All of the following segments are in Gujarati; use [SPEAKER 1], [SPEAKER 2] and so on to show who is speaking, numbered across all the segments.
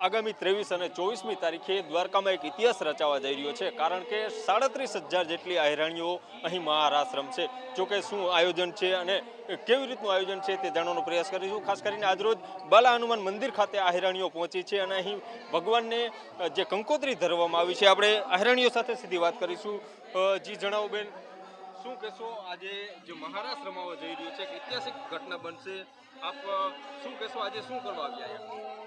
[SPEAKER 1] આગામી ત્રેવીસ અને ચોવીસમી તારીખે દ્વારકામાં એક ઇતિહાસ રચાવા જઈ રહ્યો છે, કારણ કે સાડત્રીસ હજાર જેટલી આહિરાણીઓ અહીં મહારાશ્રમ છે. જોકે શું આયોજન છે અને કેવી રીતનું આયોજન છે તે જાણવાનો પ્રયાસ કરીશું ખાસ કરીને આજરોજ બાલા હનુમાન મંદિર ખાતે અહેરાણીઓ પહોંચી છે અને અહીં ભગવાનને જે કંકોત્રી ધરવામાં આવી છે, આપણે આહિરાણીઓ સાથે સીધી વાત કરીશું. જી જણાવો બેન, શું કહેશો આજે જે મહારાસ રમાવા જઈ રહ્યું છે ઐતિહાસિક ઘટના બનશે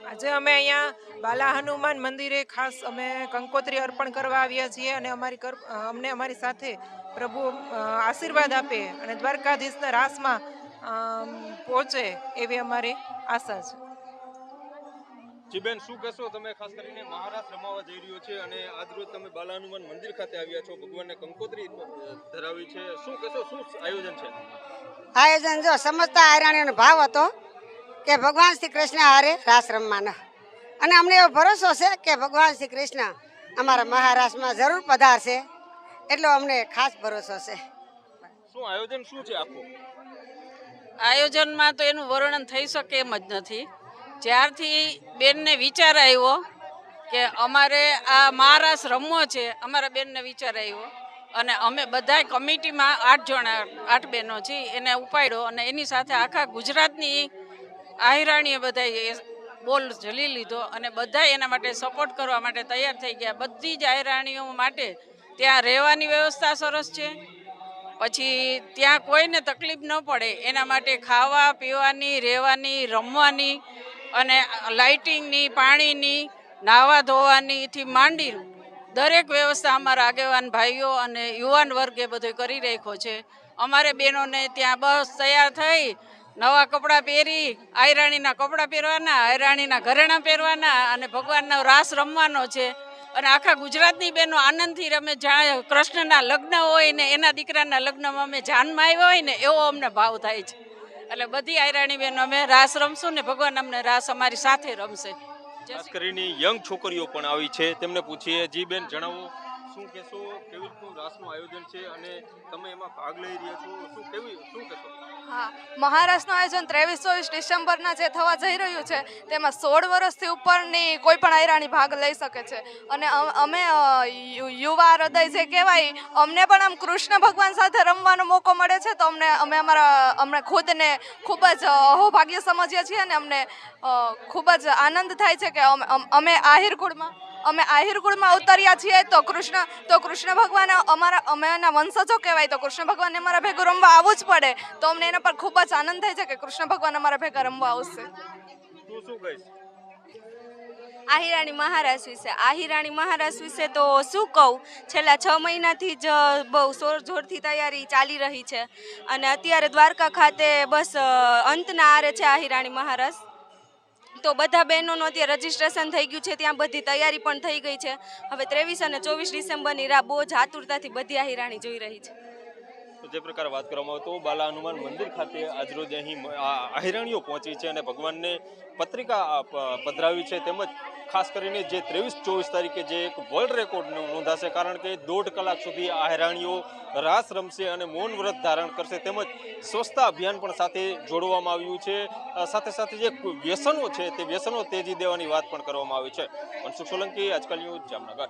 [SPEAKER 1] આજે
[SPEAKER 2] અમે અહીંયા બાલા હનુમાન મંદિરે ખાસ અમે કંકોત્રી અર્પણ કરવા આવ્યા છીએ અને અમારી અમને અમારી સાથે પ્રભુ આશીર્વાદ આપે અને દ્વારકાધીશના રાસમાં પહોંચે એવી અમારી આશા છે.
[SPEAKER 1] જીબેન શું કહેશો? તમે ખાસ કરીને મહારાજ રમાવા જઈ રહ્યો છે અને આજરોજ તમે બાલાનુમાન મંદિર ખાતે આવ્યા છો. ભગવાનને કંકોત્રી ધરાવી છે. શું કહેશો? શું આયોજન છે?
[SPEAKER 3] આયોજન જો સમજતા આયરાણીનો ભાવ હતો કે ભગવાન શ્રી કૃષ્ણ હારે રાસ રમવાનો. અને અમને એવો ભરોસો છે કે ભગવાન શ્રી કૃષ્ણ અમારા મહારાષ્ટ્રમાં જરૂર પધારશે. એટલો અમને ખાસ ભરોસો છે.
[SPEAKER 1] શું આયોજન શું છે આખું?
[SPEAKER 4] આયોજનમાં તો એનું વર્ણન થઈ શકે એમ જ નથી. જ્યારથી બેનને વિચાર આવ્યો કે અમારે આ મહારાસ રમવો છે, અમારા બેનને વિચાર આવ્યો. અને અમે બધાય કમિટીમાં આઠ જણા, આઠ બહેનો છીએ, એને ઉપાડ્યો અને એની સાથે આખા ગુજરાતની આહિરાણીએ બધા બોલ ઝલી લીધો અને બધા એના માટે સપોર્ટ કરવા માટે તૈયાર થઈ ગયા. બધી જ આહિરાણીઓ માટે ત્યાં રહેવાની વ્યવસ્થા સરસ છે. પછી ત્યાં કોઈને તકલીફ ન પડે, એના માટે ખાવા, પીવાની, રહેવાની, રમવાની અને લાઇટિંગની, પાણીની નાહવા ધોવાનીથી માંડી દરેક વ્યવસ્થા અમારા આગેવાન ભાઈઓ અને યુવાન વર્ગ એ બધું કરી રાખ્યો છે. અમારે બહેનોને ત્યાં બસ તૈયાર થઈ, નવા કપડાં પહેરી, આયરાણીના કપડાં પહેરવાના, આયરાણીના ઘરેણાં પહેરવાના અને ભગવાનનો રાસ રમવાનો છે. અને આખા ગુજરાતની બહેનો આનંદથી રમે જાણે કૃષ્ણના લગ્ન હોય ને એના દીકરાના લગ્નમાં અમે જાનમાં આવ્યા હોય ને એવો અમને ભાવ થાય છે. એટલે બધી આયરાણી બહેનો અમે રાસ રમશું ને ભગવાન અમને રાસ અમારી સાથે રમશે.
[SPEAKER 1] ખાસ કરીને યંગ છોકરીઓ પણ આવી છે. તેમને પૂછીએ જી બેન જણાવો. શું કહેશો? કેવી રીતનું રાસનું આયોજન છે અને તમે એમાં ભાગ લઈ રહ્યા છો? શું કેવી શું કહેશો?
[SPEAKER 5] હા મહારાષ્ટ્રનું આયોજન ત્રેવીસ ચોવીસ ડિસેમ્બરના જે થવા જઈ રહ્યું છે, તેમાં સોળ વર્ષથી ઉપરની કોઈ પણ આયરાણી ભાગ લઈ શકે છે. અને અમે યુવા હૃદય જે કહેવાય, અમને પણ આમ કૃષ્ણ ભગવાન સાથે રમવાનો મોકો મળે છે, તો અમને અમે અમારા અમને ખુદને ખૂબ જ અહોભાગ્ય સમજીએ છીએ અને અમને ખૂબ જ આનંદ થાય છે કે અમે અમે આહિર કુળમાં અમે આહિરકુળમાં અવતર્યા છીએ તો કૃષ્ણ તો કૃષ્ણ ભગવાન અમારા અમે એના વંશજો કહેવાય તો કૃષ્ણ ભગવાનને અમારા ભેગું રમવા આવવું જ પડે. તો અમને એના પર ખૂબ જ આનંદ થાય છે કે કૃષ્ણ ભગવાન અમારા ભેગા રમવા આવશે.
[SPEAKER 1] તું શું કહીશ?
[SPEAKER 6] આહિરાણી મહારાજ વિશે આહિરાણી મહારાજ વિશે તો શું કહું? છેલ્લા છ મહિનાથી જ બહુ જોરથી તૈયારી ચાલી રહી છે. અને અત્યારે દ્વારકા ખાતે બસ અંતના આરે છે આહિરાણી મહારાજ. તો બધા બહેનોનું અત્યારે રજીસ્ટ્રેશન થઈ ગયું છે, ત્યાં બધી તૈયારી પણ થઈ ગઈ છે. હવે ત્રેવીસ અને ચોવીસ ડિસેમ્બરની રાહ બહુ જ આતુરતાથી બધી આહિરાણી જોઈ રહી છે.
[SPEAKER 1] જે પ્રકારે વાત કરવામાં આવે તો બાલા હનુમાન મંદિર ખાતે આજરોજ અહીં મ- પહોંચી છે અને ભગવાનને પત્રિકા પધરાવી છે તેમજ ખાસ કરીને જે ત્રેવીસ ચોવીસ તારીખે જે એક વર્લ્ડ રેકોર્ડ નોંધાશે, કારણ કે દોઢ કલાક સુધી આ હેરાણીઓ રાસ રમશે અને મૌન વ્રત ધારણ કરશે તેમજ સ્વચ્છતા અભિયાન પણ સાથે જોડવામાં આવ્યું છે. સાથે સાથે જે વ્યસનો છે તે વ્યસનો તેજી દેવાની વાત પણ કરવામાં આવી છે. મનસુખ સોલંકી, આજકાલ ન્યૂઝ જામનગર.